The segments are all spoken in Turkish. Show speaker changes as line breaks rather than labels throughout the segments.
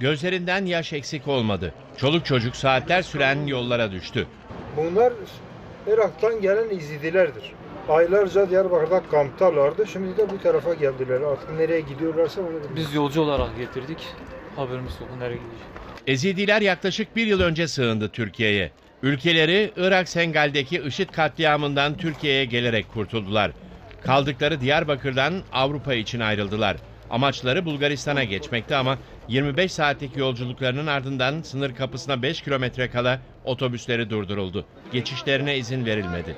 Gözlerinden yaş eksik olmadı. Çoluk çocuk saatler süren yollara düştü.
Bunlar Irak'tan gelen izidilerdir. Aylarca Diyarbakır'da kamptalardı. Şimdi de bu tarafa geldiler. Artık nereye gidiyorlarsa onu bilmiyorum.
Biz yolcu olarak getirdik. Haberimiz yok nereye gidecek.
Ezidiler yaklaşık bir yıl önce sığındı Türkiye'ye. Ülkeleri Irak Sengal'deki IŞİD katliamından Türkiye'ye gelerek kurtuldular. Kaldıkları Diyarbakır'dan Avrupa için ayrıldılar. Amaçları Bulgaristan'a geçmekti ama 25 saatlik yolculuklarının ardından sınır kapısına 5 kilometre kala otobüsleri durduruldu. Geçişlerine izin verilmedi.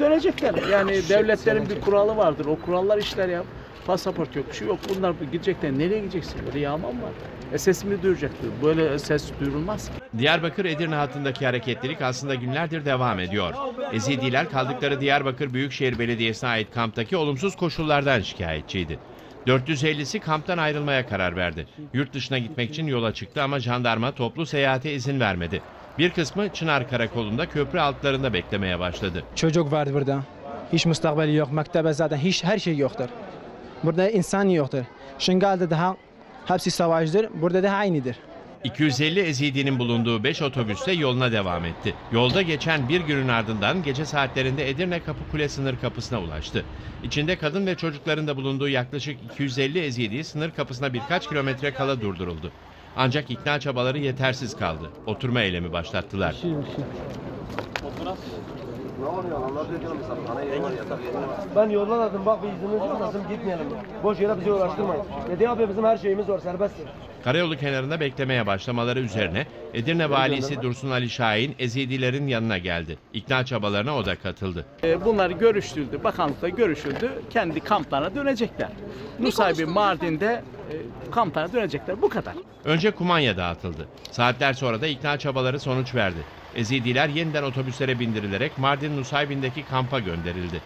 Dönecekler. Yani devletlerin bir kuralı vardır. O kurallar işler ya. Pasaport yok, şu yok. Bunlar gidecekler. Nereye gideceksin? Böyle yağman var. E, sesimi duyuracaktı. Böyle ses duyurulmaz.
Diyarbakır Edirne hattındaki hareketlilik aslında günlerdir devam ediyor. Ezidiler kaldıkları Diyarbakır Büyükşehir Belediyesi'ne ait kamptaki olumsuz koşullardan şikayetçiydi. 450'si kamptan ayrılmaya karar verdi. Yurt dışına gitmek için yola çıktı ama jandarma toplu seyahate izin vermedi. Bir kısmı Çınar Karakolu'nda köprü altlarında beklemeye başladı.
Çocuk var burada. Hiç müstakbeli yok. Mektebe zaten hiç her şey yoktur. Burada insan yoktur. Şingal'de daha hepsi savaştır. Burada da aynıdır.
250 Ezidi'nin bulunduğu 5 otobüste yoluna devam etti. Yolda geçen bir günün ardından gece saatlerinde Edirne Kapıkule sınır kapısına ulaştı. İçinde kadın ve çocukların da bulunduğu yaklaşık 250 Ezidi sınır kapısına birkaç kilometre kala durduruldu. Ancak ikna çabaları yetersiz kaldı. Oturma eylemi başlattılar.
Ben yollanadım bak bir izniniz olmasın gitmeyelim. Boş yere bizi uğraştırmayın. Dedi abi bizim her şeyimiz var serbesttir.
Karayolu kenarında beklemeye başlamaları üzerine Edirne valisi Dursun Ali Şahin Ezidilerin yanına geldi. İkna çabalarına o da katıldı.
E, bunlar görüştürüldü. Bakanlıkta görüşüldü. Kendi kamplarına dönecekler. Nusaybin Mardin'de e, kamplarına dönecekler. Bu kadar.
Önce kumanya dağıtıldı. Saatler sonra da ikna çabaları sonuç verdi. Ezidiler yeniden otobüslere bindirilerek Mardin Nusaybin'deki kampa gönderildi.